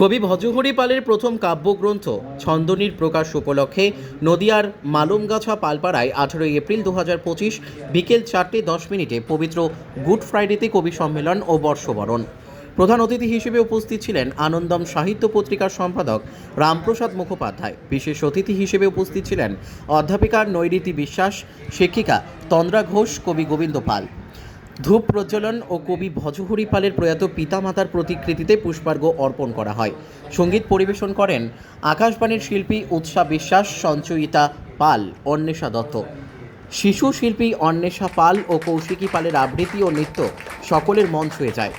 কবি ভজহরি পালের প্রথম কাব্যগ্রন্থ ছন্দনীর প্রকাশ উপলক্ষে নদিয়ার মালুমগাছা পালপাড়ায় আঠেরোই এপ্রিল দু হাজার পঁচিশ বিকেল চারটে দশ মিনিটে পবিত্র গুড ফ্রাইডেতে কবি সম্মেলন ও বর্ষবরণ। প্রধান অতিথি হিসেবে উপস্থিত ছিলেন আনন্দম সাহিত্য পত্রিকার সম্পাদক রামপ্রসাদ মুখোপাধ্যায়। বিশেষ অতিথি হিসেবে উপস্থিত ছিলেন অধ্যাপিকা নৈরীতি বিশ্বাস, শিক্ষিকা তন্দ্রা ঘোষ, কবি গোবিন্দ পাল। ধূপ প্রজ্বলন ও কবি ভজহরি পালের প্রয়াত পিতামাতার প্রতিকৃতিতে পুষ্পার্ঘ অর্পণ করা হয়। সংগীত পরিবেশন করেন আকাশবাণীর শিল্পী উৎসা বিশ্বাস, সঞ্চয়িতা পাল, অন্বেষা দত্ত। শিশু শিল্পী অন্বেষা পাল ও কৌশিকী পালের আবৃত্তি ও নৃত্য সকলের মন ছুঁয়ে যায়।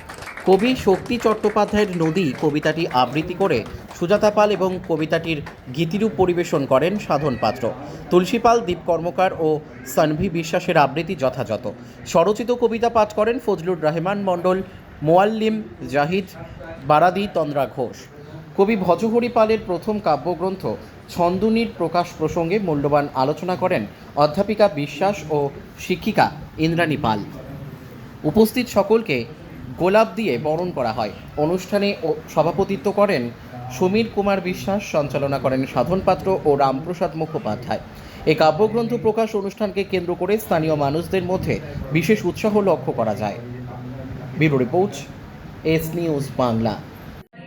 কবি শক্তি চট্টোপাধ্যায়ের নদী কবিতাটি আবৃত্তি করে সুজাতা পাল এবং কবিতাটির গীতিরূপ পরিবেশন করেন সাধন পাত্র। তুলসী পাল দীপ কর্মকার ও সানভি বিশ্বাসের আবৃত্তি যথাযথ। স্বরচিত কবিতা পাঠ করেন ফজলুর রহমান মণ্ডল, মোয়াল্লিম জাহিদ, বারাদি তন্দ্রা ঘোষ। কবি ভজহরি পালের প্রথম কাব্যগ্রন্থ ছন্দুনির প্রকাশ প্রসঙ্গে মূল্যবান আলোচনা করেন অধ্যাপিকা বিশ্বাস ও শিক্ষিকা ইন্দ্রাণী পাল। উপস্থিত সকলকে গোলাপ দিয়ে বরণ করা হয়। অনুষ্ঠানে সভাপতিত্ব করেন সমীর কুমার বিশ্বাস সঞ্চালনা করেন সাধন পাত্র ও রামপ্রসাদ মুখোপাধ্যায়। এই কাব্যগ্রন্থ প্রকাশ অনুষ্ঠানকে কেন্দ্র করে স্থানীয় মানুষদের মধ্যে বিশেষ উৎসাহ লক্ষ্য করা যায়। Bureau report S news Bangla.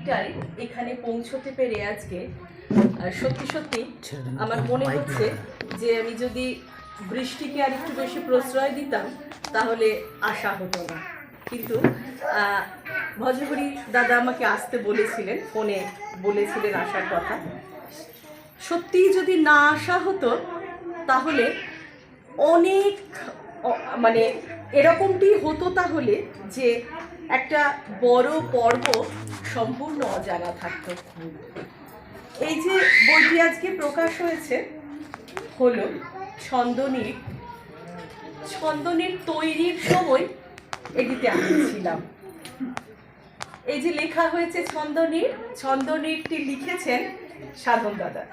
টাই এখানে পৌঁছতে পেরে আজকে। সত্যি সত্যি আমার মনে হচ্ছে যে আমি যদি বৃষ্টিকে আর একটু বেশি প্রশ্রয় দিতাম তাহলে আশা হতো না। কিন্তু ভজহরি দাদা আমাকে আসতে বলেছিলেন, ফোনে বলেছিলেন আসার কথা। সত্যিই যদি না আসা হতো, তাহলে অনেক মানে এরকমটি হতো তাহলে যে একটা বড় পর্ব সম্পূর্ণ অজানা থাকতো। এই যে বইটি আজকে প্রকাশ হয়েছে, হলো ছন্দনীর ছন্দনীর তৈরির সময় এটিতে আমি ছিলাম। এই যে লেখা হয়েছে ছন্দনীর, ছন্দনীরটি লিখেছেন সাধন দাদা।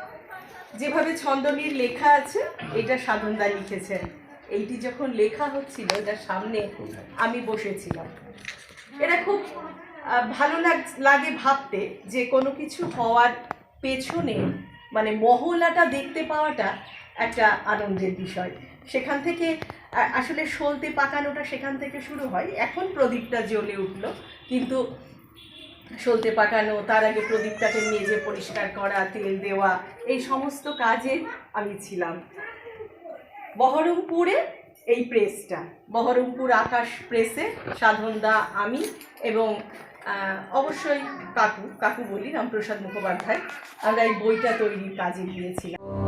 যেভাবে ছন্দনীর লেখা আছে, এটা সাধনদা লিখেছেন। এইটি যখন লেখা হচ্ছিল এটার সামনে আমি বসেছিলাম। এটা খুব ভালো লাগ- লাগে ভাবতে যে কোনো কিছু হওয়ার পেছনে মানে মহলাটা দেখতে পাওয়াটা একটা আনন্দের বিষয়। সেখান থেকে আসলে সলতে পাকানোটা সেখান থেকে শুরু হয়। এখন প্রদীপটা জ্বলে উঠল। কিন্তু সলতে পাকানো, তার আগে প্রদীপটাকে মেজে পরিষ্কার করা, তেল দেওয়া, এই সমস্ত কাজে আমি ছিলাম। বহরমপুরে এই প্রেসটা, বহরমপুর আকাশ প্রেসে সাধনদা আমি এবং অবশ্যই কাকু কাকু বলি, রামপ্রসাদ মুখোপাধ্যায়, আমরা এই বইটা তৈরির কাজে গিয়েছিলাম।